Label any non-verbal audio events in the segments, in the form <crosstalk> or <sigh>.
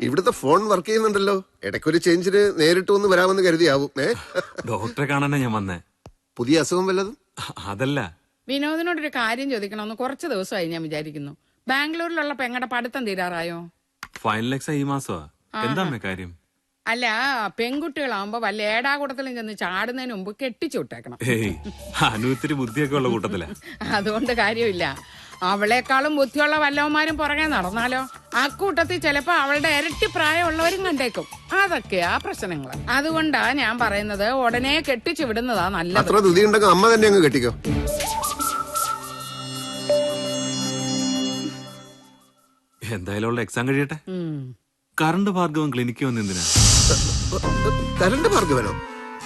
ഇവിടുത്തെ phone work ചെയ്യുന്നുണ്ടല്ലോ. ഇടയ്ക്കൊരു ചേഞ്ചിന് നേരിട്ട് ഒന്ന് വരാമെന്ന് കരുതിയാവും. ഏ? ഡോക്ടറെ കാണാനാ ഞാൻ വന്നേ. പുതിയ അസുഖം വല്ലതും? അതല്ല. വിനോദിനോടൊരു കാര്യം ചോദിക്കണമെന്ന് കുറച്ച് ദിവസമായി ഞാൻ വിചാരിക്കുന്നു. ബാംഗ്ലൂരിലുള്ള പെങ്ങടെ പഠിത്തം തീരാറായോ? ഫൈനൽ എക്സാം ഈ മാസമാ. എന്താ കാര്യം? അല്ല പെൺകുട്ടികളാവുമ്പോ വല്ല ഏടാകൂടത്തിലും ചെന്ന് ചാടുന്നതിന് മുമ്പ് കെട്ടിച്ചു വിട്ടേക്കണം. ബുദ്ധിയൊക്കെ ഉള്ള കൂട്ടത്തിലാ. അതുകൊണ്ട് കാര്യമില്ല. അവളെക്കാളും ബുദ്ധിയുള്ള വല്ലവന്മാരും പുറകെ നടന്നാലോ? ആ കൂട്ടത്തിൽ ചിലപ്പോ അവളുടെ ഇരട്ടി പ്രായമുള്ളവരും കണ്ടേക്കും. അതൊക്കെയാ പ്രശ്നങ്ങൾ അതുകൊണ്ടാ ഞാൻ പറയുന്നത് ഉടനെ കെട്ടിച്ചു വിടുന്നതാ നല്ലത്. അത്ര ധൃതി ഉണ്ടെങ്കിൽ അമ്മ തന്നെ അങ്ങ് കെട്ടിക്കോ. എന്തായാലും ഉള്ള എക്സാം കഴിയട്ടെ? ഉം. കറണ്ട് ഭാർഗവം ക്ലിനിക്ക് വന്ന് എന്തിനാ? കരണ്ട് ഭാർഗവനോ?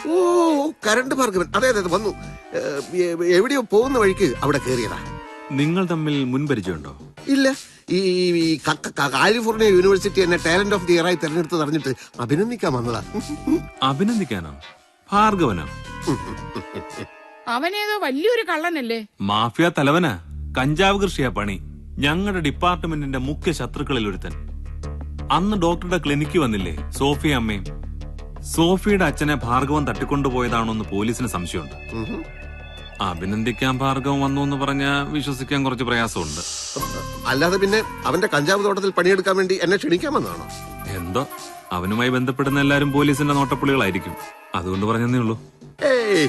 ഓ കരണ്ട് ഭാർഗവൻ. അതെ അതെ അതെ, വന്നു. ഏ, എ- എവിടെയോ പോകുന്ന വഴിക്ക് അവിടെ കയറിയതാ നിങ്ങൾ തമ്മിൽ മുൻപരിചയമുണ്ടോ? ഇല്ല. ഈ ഈ ക- ക- കാലിഫോർണിയ യൂണിവേഴ്സിറ്റി എന്നെ ടാലന്റ് ഓഫ് ദി ഇയർ ആയി തെരഞ്ഞെടുത്ത് അറിഞ്ഞിട്ട് അഭിനന്ദിക്കാൻ വന്നതാ. അഭിനന്ദിക്കാനോ? ഭാർഗവനോ? അവനേതോ വലിയൊരു കള്ളനല്ലേ? മാഫിയ തലവനാ. കഞ്ചാവ് കൃഷിയാ പണി. ഞങ്ങളുടെ ഡിപ്പാർട്ട്മെന്റിന്റെ മുഖ്യ ശത്രുക്കളിൽ ഒരുത്തൻ. അന്ന് ഡോക്ടറുടെ ക്ലിനിക്ക് വന്നില്ലേ സോഫിയ അമ്മയും സോഫിയുടെ അച്ഛനെ ഭാർഗവൻ തട്ടിക്കൊണ്ടുപോയതാണോന്ന് പോലീസിന് സംശയമുണ്ട്. അഭിനന്ദിക്കാൻ ഭാർഗവം വന്നു എന്ന് പറഞ്ഞാൽ വിശ്വസിക്കാൻ കുറച്ച് പ്രയാസമുണ്ട്. അല്ലാതെ പിന്നെ അവന്റെ കഞ്ചാവ് തോട്ടത്തിൽ പണിയെടുക്കാൻ വേണ്ടി എന്നെ ക്ഷണിക്കാമെന്നാണോ? എന്തോ? അവനുമായി ബന്ധപ്പെടുന്ന എല്ലാരും പോലീസിന്റെ നോട്ടപ്പുള്ളികളായിരിക്കും. അതുകൊണ്ട് പറഞ്ഞതേ ഉള്ളൂ. ഏയ്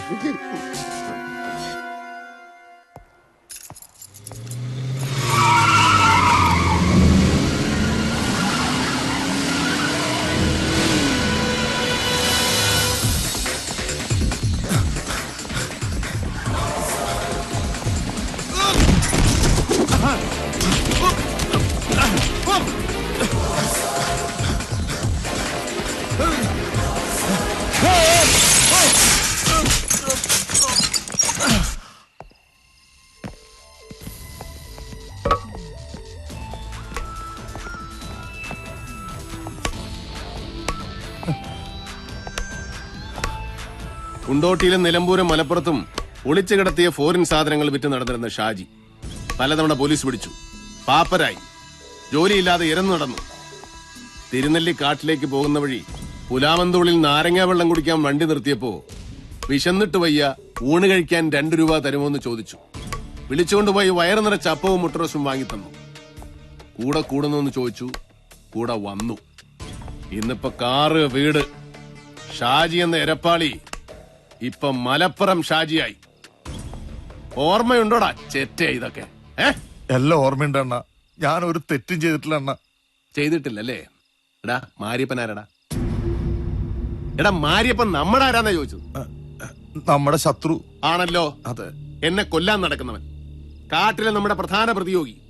കുണ്ടോട്ടിയിലും നിലമ്പൂരും മലപ്പുറത്തും ഒളിച്ചു കിടത്തിയ ഫോറിൻ സാധനങ്ങൾ വിറ്റ് നടന്നിരുന്ന ഷാജി. പലതവണ പോലീസ് പിടിച്ചു. പാപ്പരായി. ജോലിയില്ലാതെ ഇരന്നു നടന്നു. തിരുനെല്ലി കാട്ടിലേക്ക് പോകുന്ന വഴി പുലാമന്തോളിൽ നാരങ്ങാ വെള്ളം കുടിക്കാൻ വണ്ടി നിർത്തിയപ്പോ വിശന്നിട്ട് വയ്യ ഊണ് കഴിക്കാൻ രണ്ടു രൂപ തരുമോ എന്ന് ചോദിച്ചു വിളിച്ചുകൊണ്ടുപോയി വയറ് നിറച്ച അപ്പവും മുട്ടറോസും വാങ്ങിത്തന്നു. കൂടെ കൂടുന്നു ചോദിച്ചു. കൂടെ വന്നു. ഇന്നിപ്പോ കാറ് വീട്. ഷാജി എന്ന എരപ്പാളി ഇപ്പൊ മലപ്പുറം ഷാജിയായി. ഓർമ്മയുണ്ടോടാ ചെറ്റ ഇതൊക്കെ? ഏ? എല്ലാം ഓർമ്മയുണ്ട് അണ്ണ. ഞാൻ ഒരു തെറ്റും ചെയ്തിട്ടില്ല അണ്ണ. ചെയ്തിട്ടില്ലല്ലേ? എടാ മാരിയപ്പൻ ആരാടാ? എടാ മാരിയപ്പൻ നമ്മുടെ ആരാന്നാ ചോദിച്ചു നമ്മുടെ ശത്രു. ആണല്ലോ. അതെ. എന്നെ കൊല്ലാൻ നടക്കുന്നവൻ. കാട്ടിലെ നമ്മുടെ പ്രധാന പ്രതിയോഗി.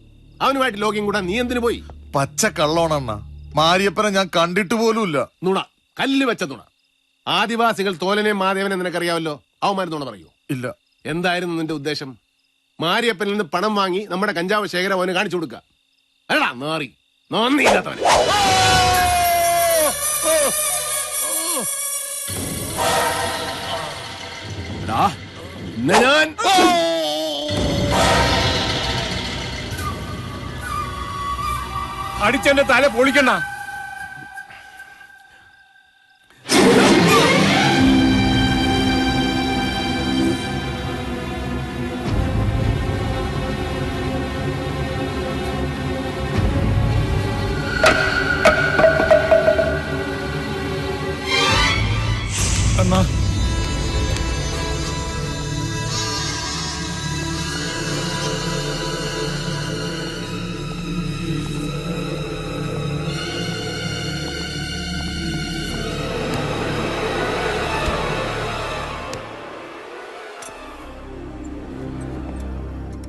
അവനുമായിട്ട് ലോകം കൂടാ നീ എന്തിനു പോയി? പച്ച കള്ളോണ അണ്ണ. മാരിയപ്പനെ ഞാൻ കണ്ടിട്ട് പോലുമില്ല. നുണ. കല്ല് വെച്ച നുണ. ആദിവാസികൾ തോലനെ മാധവനെ നിനക്കറിയാവല്ലോ അവന്മാരെന്നോട് പറയൂ. ഇല്ല. എന്തായിരുന്നു നിന്റെ ഉദ്ദേശം? മാരിയപ്പനിൽ നിന്ന് പണം വാങ്ങി നമ്മുടെ കഞ്ചാവ് ശേഖരം അവന് കാണിച്ചു കൊടുക്കുക അല്ലടാ നാറി. ഞാൻ അടിച്ചെന്റെ തല പൊളിക്കണ്ട.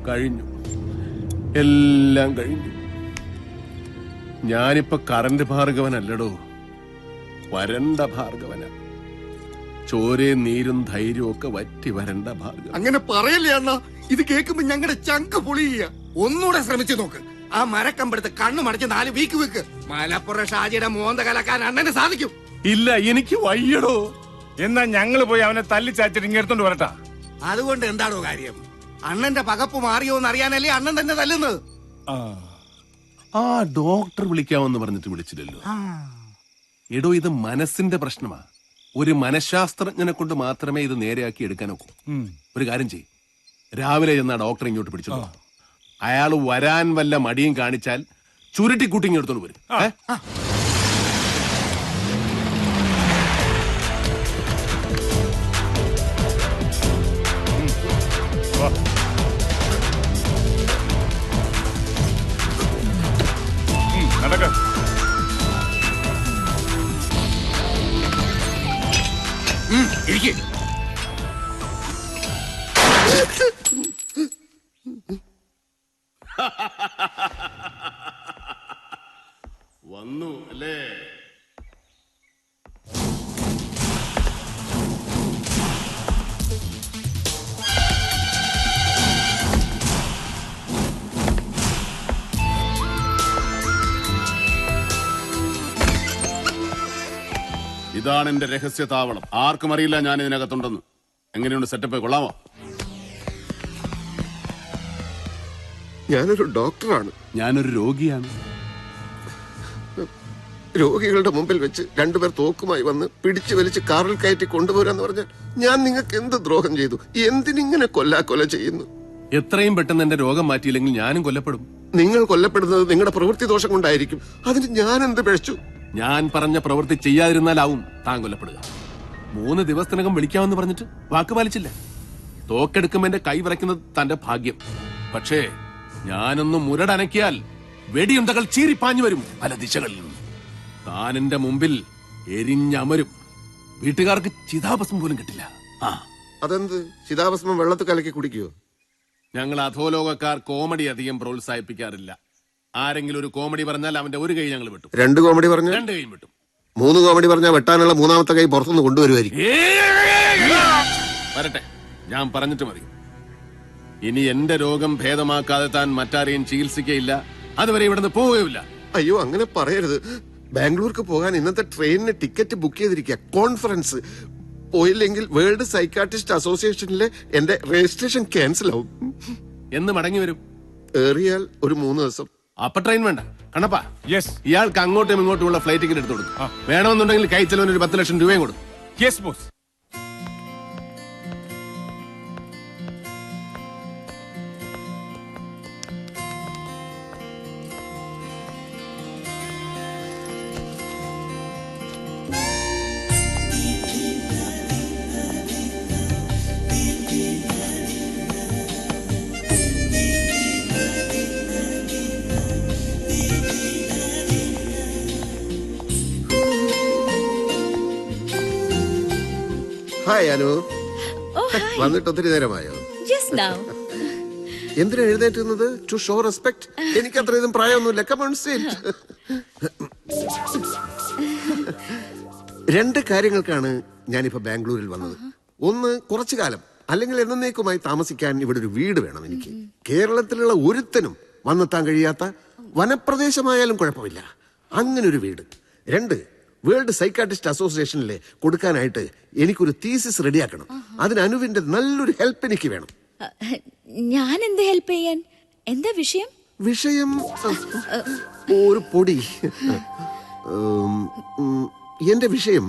കഴിഞ്ഞു. എല്ലാം കഴിഞ്ഞു. ഞാനിപ്പോ കറന്റ് ഭാർഗവനല്ലടോ. വരണ്ട ഭാർഗവന. ചോരയും നീരും ധൈര്യവും ഒക്കെ വറ്റി വരണ്ട ഭാർഗവൻ അങ്ങനെ പറയല്ലേ അണ്ണ? ഇത് കേൾക്കുമ്പോ ഞങ്ങളുടെ ചങ്ക് പൊളിയ ഒന്നുകൂടെ ശ്രമിച്ചു നോക്ക്. ആ മരക്കമ്പെടുത്ത് കണ്ണു മടച്ച് നാല് വീക്ക് വെക്ക്. മലപ്പുറം ഷാജിയുടെ മോന്ത കലക്കാൻ അണ്ണന് സാധിക്കും. ഇല്ല എനിക്ക് വയ്യടോ. എന്നാ ഞങ്ങൾ പോയി അവനെ തല്ലിച്ചാച്ചിട്ട് ഇങ്ങെടുത്തോണ്ട് വരട്ടാ. അതുകൊണ്ട് എന്താണോ കാര്യം? അണ്ണന്റെ പകപ്പ് മാറിയോ എന്ന് അറിയാനല്ലേ അണ്ണൻ തന്നെ തല്ലുന്നത്? ആ. ഡോക്ടർ വിളിക്കാമെന്ന് പറഞ്ഞിട്ട് വിളിച്ചില്ലല്ലോ. എടോ ഇത് മനസ്സിന്റെ പ്രശ്നമാ. ഒരു മനഃശാസ്ത്രജ്ഞനെ കൊണ്ട് മാത്രമേ ഇത് നേരെയാക്കി എടുക്കാനൊക്കൂ. ഒരു കാര്യം ചെയ്യും. രാവിലെ ചെന്നാ ഡോക്ടറെ ഇങ്ങോട്ട് പിടിച്ചോ അയാൾ വരാൻ വല്ല മടിയും കാണിച്ചാൽ ചുരുട്ടിക്കൂട്ടി ഇങ്ങോട്ട് വരും. വരും ഇരിക്കേ. ഇതാണ് എന്റെ രഹസ്യ താവളം ആർക്കും അറിയില്ല ഞാൻ ഇതിനകത്തുണ്ടെന്ന്. എങ്ങനെയുണ്ട് സെറ്റപ്പ് കൊള്ളാമോ? ഞാനൊരു ഡോക്ടറാണ്. ഞാനൊരു രോഗിയാണ്. രോഗികളുടെ മുമ്പിൽ വെച്ച് രണ്ടുപേർ തോക്കുമായി വന്ന് പിടിച്ചു വലിച്ച് കാറിൽ കയറ്റി കൊണ്ടുപോരാന്ന് പറഞ്ഞാൽ ഞാൻ നിങ്ങൾക്ക് എന്ത് ദ്രോഹം ചെയ്തു? എന്തിനിങ്ങനെ കൊല്ലാക്കൊല ചെയ്യുന്നു? എത്രയും പെട്ടെന്ന് എന്റെ രോഗം മാറ്റിയില്ലെങ്കിൽ ഞാനും കൊല്ലപ്പെടും. നിങ്ങൾ കൊല്ലപ്പെടുന്നത് നിങ്ങളുടെ പ്രവൃത്തി ദോഷം കൊണ്ടായിരിക്കും. അതിന് ഞാൻ എന്ത് പിഴച്ചു? ഞാൻ പറഞ്ഞ പ്രവൃത്തി ചെയ്യാതിരുന്നാലാവും താൻ കൊല്ലപ്പെടുക മൂന്ന് ദിവസത്തിനകം വിളിക്കാമെന്ന് പറഞ്ഞിട്ട് വാക്ക് പാലിച്ചില്ല. തോക്കെടുക്കുമ്പോ എന്റെ കൈ വിറയ്ക്കുന്നത് തന്റെ ഭാഗ്യം. പക്ഷേ ഞാനൊന്ന് മുരടനക്കിയാൽ വെടിയുണ്ടകൾ ചീറിപ്പാഞ്ഞു വരും പല ദിശകളിലും താൻ എന്റെ മുമ്പിൽ എരിഞ്ഞമരും. വീട്ടുകാർക്ക് ചിതാഭസ്മം പോലും കിട്ടില്ല. ആ. അതെന്ത്? ചിതാഭസ്മം വെള്ളത്തിൽ കലക്കി കുടിക്കുവോ? ഞങ്ങൾ അധോലോകക്കാർ കോമഡി അധികം പ്രോത്സാഹിപ്പിക്കാറില്ല. ആരെങ്കിലും ഒരു കോമഡി പറഞ്ഞാൽ അവന്റെ ഒരു കൈ ഞങ്ങൾ വെട്ടും. രണ്ട് കോമഡി പറഞ്ഞു രണ്ട് കൈയും വെട്ടും. മൂന്ന് കോമഡി പറഞ്ഞാൽ വെട്ടാനുള്ള മൂന്നാമത്തെ കൈ പുറത്തുനിന്ന് കൊണ്ടുവരുമായിരിക്കും. വരട്ടെ ഞാൻ പറഞ്ഞിട്ട് മതി. ഇനി എന്റെ രോഗം ഭേദമാക്കാതെ താൻ മറ്റാരെയും ചികിത്സിക്കയില്ല. അതുവരെ ഇവിടുന്ന് പോവുകയില്ല അയ്യോ അങ്ങനെ പറയരുത്. ബാംഗ്ലൂർക്ക് പോകാൻ ഇന്നത്തെ ട്രെയിനിന് ടിക്കറ്റ് ബുക്ക് ചെയ്തിരിക്കുക. കോൺഫറൻസ്. പോയില്ലെങ്കിൽ വേൾഡ് സൈക്കാട്രിസ്റ്റ് അസോസിയേഷനിലെ എന്റെ രജിസ്ട്രേഷൻ ക്യാൻസൽ ആവും എന്ന് മടങ്ങി വരും. ഏറിയാൽ ഒരു മൂന്ന് ദിവസം. അപ്പൊ ട്രെയിൻ വേണ്ട. കണ്ണപ്പാ യെസ് ഇയാൾക്ക് അങ്ങോട്ടും ഇങ്ങോട്ടുമുള്ള ഫ്ലൈറ്റ് ടിക്കറ്റ് എടുത്തു കൊടുക്കും. വേണമെന്നുണ്ടെങ്കിൽ കൈ ചെലവിന് ഒരു പത്ത് ലക്ഷം രൂപയും കൊടുക്കും. Yes boss hi Anu Oh. <laughs> വന്നിട്ട് ഒത്തിരി നേരമായോ? Just now. <laughs> എന്തിനാ എഴുന്നേറ്റുന്നത് ടു ഷോ റെസ്പെക്ട് എനിക്ക് അത്രയും പ്രായമൊന്നുമില്ല കമൺ <laughs> രണ്ട് കാര്യങ്ങൾക്കാണ് ഞാനിപ്പോ ബാംഗ്ലൂരിൽ വന്നത്. ഒന്ന് കുറച്ചു കാലം അല്ലെങ്കിൽ എന്നേക്കുമായി താമസിക്കാൻ ഇവിടെ ഒരു വീട് വേണം എനിക്ക്. കേരളത്തിലുള്ള ഒരുത്തനും വന്നെത്താൻ കഴിയാത്ത വനപ്രദേശമായാലും കുഴപ്പമില്ല. അങ്ങനെ ഒരു വീട്. രണ്ട് വേൾഡ് സൈക്കാട്രിസ്റ്റ് അസോസിയേഷനിലെ കൊടുക്കാനായിട്ട് എനിക്കൊരു തീസിസ് റെഡിയാക്കണം. അതിന് അനുവിന്റെ നല്ലൊരു ഹെൽപ്പ് എനിക്ക് വേണം. ഞാൻ എന്ത് ഹെൽപ്പ് ചെയ്യാൻ? എന്താ വിഷയം? വിഷയം ഒരു പൊടി. എന്റെ വിഷയം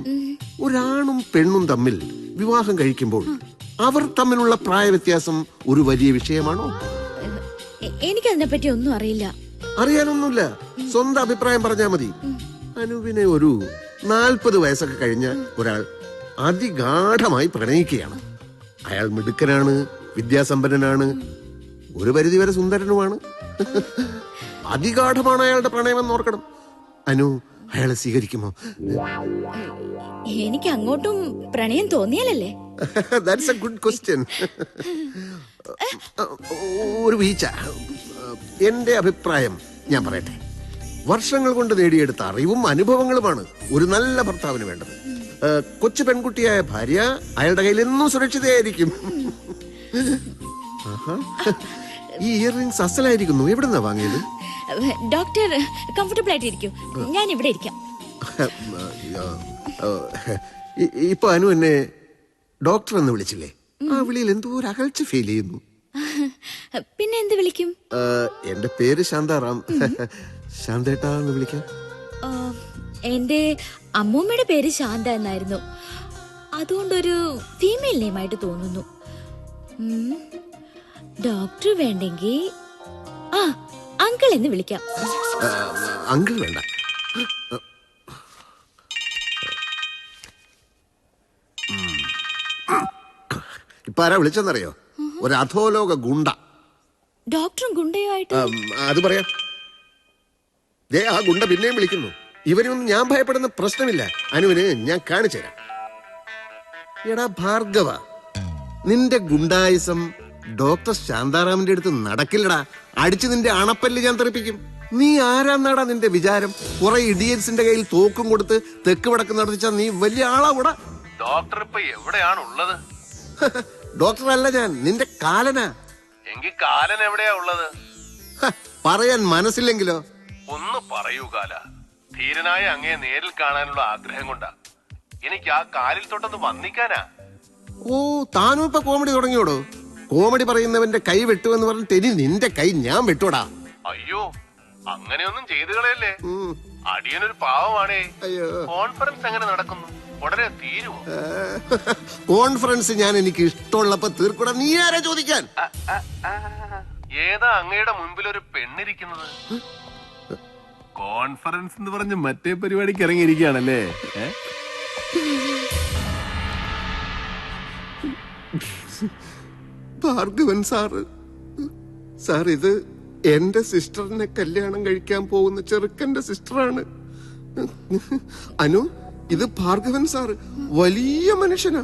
ഒരാണും പെണ്ണും തമ്മിൽ വിവാഹം കഴിക്കുമ്പോൾ അവർ തമ്മിലുള്ള പ്രായ വ്യത്യാസം ഒരു വലിയ വിഷയമാണോ? എനിക്കതിനെ പറ്റി ഒന്നും അറിയില്ല. അറിയാനൊന്നുമില്ല. സ്വന്തം അഭിപ്രായം പറഞ്ഞാ മതി. അനുവിനെ ഒരു നാൽപ്പത് വയസ്സൊക്കെ കഴിഞ്ഞ ഒരാൾ അതിഗാഠമായി പ്രണയിക്കുകയാണ്. അയാൾ മിടുക്കനാണ് വിദ്യാസമ്പന്നനാണ് ഒരു പരിധി വരെ സുന്ദരനുമാണ്. അതിഗാഠമാണ് അയാളുടെ പ്രണയമെന്ന് ഓർക്കണം. അനു അയാളെ സ്വീകരിക്കുമോ? എനിക്ക് അങ്ങോട്ടും പ്രണയം തോന്നിയാലല്ലേ? ദാറ്റ്സ് എ ഗുഡ് ക്വസ്റ്റ്യൻ ഒരു വീഴ്ച. എന്റെ അഭിപ്രായം ഞാൻ പറയട്ടെ. വർഷങ്ങൾ കൊണ്ട് നേടിയെടുത്ത അറിവും അനുഭവങ്ങളുമാണ് ഒരു നല്ല ഭർത്താവിന് വേണ്ടത്. കൊച്ചു പെൺകുട്ടിയായ ഭാര്യ അയാളുടെ കയ്യിൽ എന്നും സുരക്ഷിതയായിരിക്കും. ഈ ഇയർ റിംഗ്സ് അസലായിരിക്കുന്നു. നിന്നാ വാങ്ങിയത്? ഡോക്ടർ കംഫർട്ടബിൾ ആയിട്ടിരിക്കും ഞാൻ ഇവിടെ ഇരിക്കാം ഇപ്പൊ അനു എന്നെ ഡോക്ടർ എന്ന് വിളിച്ചില്ലേ? ആ വിളിയിൽ എന്തോ ഒരു അകൽച്ച ഫീൽ ചെയ്യുന്നു. പിന്നെ എന്ത് വിളിക്കും? എന്റെ പേര് ശാന്താറാം. ശാന്തേട്ടാ എന്ന് വിളിക്കാം. ആ, എന്റെ അമ്മൂമ്മയുടെ പേര് ശാന്ത എന്നായിരുന്നു. അതുകൊണ്ടൊരു ഫീമെയിൽ നെയിമായിട്ട് തോന്നുന്നു. ഡോക്ടർ വേണ്ടെങ്കിൽ ആ അങ്കിൾ എന്ന് വിളിക്കാം. അങ്കിൾ വേണ്ട. ഇപ്പൊ ആരാ വിളിച്ചെന്നറിയോ? ഒരു അധോലോക ഗുണ്ട. ഡോക്ടറും ഗുണ്ടയോ ആയിട്ട് അത് പറയാം. ദേ ആ ഗുണ്ട പിന്നെയും വിളിക്കുന്നു. ഇവനൊന്നും ഞാൻ ഭയപ്പെടുന്ന പ്രശ്നമില്ല. അനുവിന് ഞാൻ കാണിച്ചു തരാം. എടാ ഭാർഗവ നിന്റെ ഗുണ്ടായുസം ഡോക്ടർ ശാന്താറാമിന്റെ അടുത്ത് നടക്കില്ലടാ. അടിച്ച് നിന്റെ അണപ്പല്ല് ഞാൻ തെറിപ്പിക്കും. നീ ആരാന്നാടാ നിന്റെ വിചാരം? കുറെ ഇഡിയൻസിന്റെ കയ്യിൽ തോക്കും കൊടുത്ത് തെക്ക് വടക്ക് നടത്തിച്ചാ നീ വലിയ ആളാ കൂടാ ഡോക്ടർ ഇപ്പൊ എവിടെയാണ് ഉള്ളത് <laughs> ഡോക്ടർ അല്ല ഞാൻ നിന്റെ കാലനാ. എങ്കിൽ കാലൻ എവിടെയാ ഉള്ളത്? പറയാൻ മനസ്സില്ലെങ്കിലോ? ഒന്ന് പറയൂ കാല. ധീരനായ അങ്ങയെ നേരിൽ കാണാനുള്ള ആഗ്രഹം കൊണ്ടാ. എനിക്ക് ആ കാലിൽ തൊട്ടൊന്ന് വന്നിക്കാനാ ഓ താനും ഇപ്പൊ കോമഡി തുടങ്ങിയോടോ? കോമഡി പറയുന്നവന്റെ കൈ വെട്ടുമെന്ന് പറഞ്ഞിട്ട് തെരി നിന്റെ കൈ ഞാൻ വെട്ടോടാ അയ്യോ അങ്ങനെയൊന്നും ചെയ്തു കളയല്ലേ. അടിയനൊരു പാവമാണേ. അയ്യോ. കോൺഫറൻസ് എങ്ങനെ നടക്കുന്നു? ഉടനെ തീരുമോ കോൺഫറൻസ് ഞാൻ എനിക്ക് ഇഷ്ടമുള്ളപ്പോ തീർക്കൂടാ. നീ ആരാ ചോദിക്കാൻ. ഏതാ അങ്ങയുടെ മുൻപിൽ ഒരു പെണ്ണിരിക്കുന്നത് കോൺഫറൻസ് എന്ന് പറഞ്ഞ് മറ്റേ പരിപാടിക്ക് ഇറങ്ങിയിരിക്കുകയാണല്ലേ? ഭാർഗവൻ സാറ് സാർ ഇത് എന്റെ സിസ്റ്ററിനെ കല്യാണം കഴിക്കാൻ പോകുന്ന ചെറുക്കന്റെ സിസ്റ്ററാണ്. അനു ഇത് ഭാർഗവൻ സാറ് വലിയ മനുഷ്യനാ.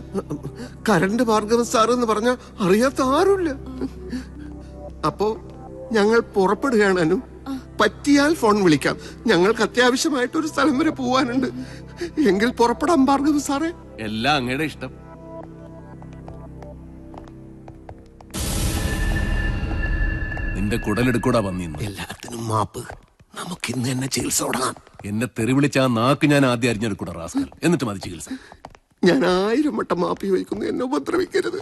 കരണ്ട് ഭാർഗവൻ സാറ് എന്ന് പറഞ്ഞ അറിയാത്ത ആരുമില്ല. അപ്പോ ഞങ്ങൾ പുറപ്പെടുകയാണ് അനു. പറ്റിയാൽ ഫോൺ വിളിക്കാം. ഞങ്ങൾക്ക് അത്യാവശ്യമായിട്ട് ഒരു സ്ഥലം വരെ പോവാനുണ്ട്. എങ്കിൽ പുറപ്പെടാൻ ഭാർഗവൻ സാറേ. എല്ലാം അങ്ങയുടെ ഇഷ്ടം. നിന്റെ കുടലെടുക്കൂടാ വന്നിന്ന് എല്ലാത്തിനും മാപ്പ്. നമുക്ക് ഇന്ന് തന്നെ ചികിത്സ തുടങ്ങാം. എന്നെ തെറി വിളിച്ച ആ നാക്ക് ഞാൻ ആദ്യം അറിഞ്ഞെടുക്കൂടാ റാസ്കൽ. എന്നിട്ട് മതി ചികിത്സ. ഞാൻ ആയിരം വട്ടം മാപ്പി വയ്ക്കുന്നു എന്നെ ഉപദ്രവിക്കരുത്.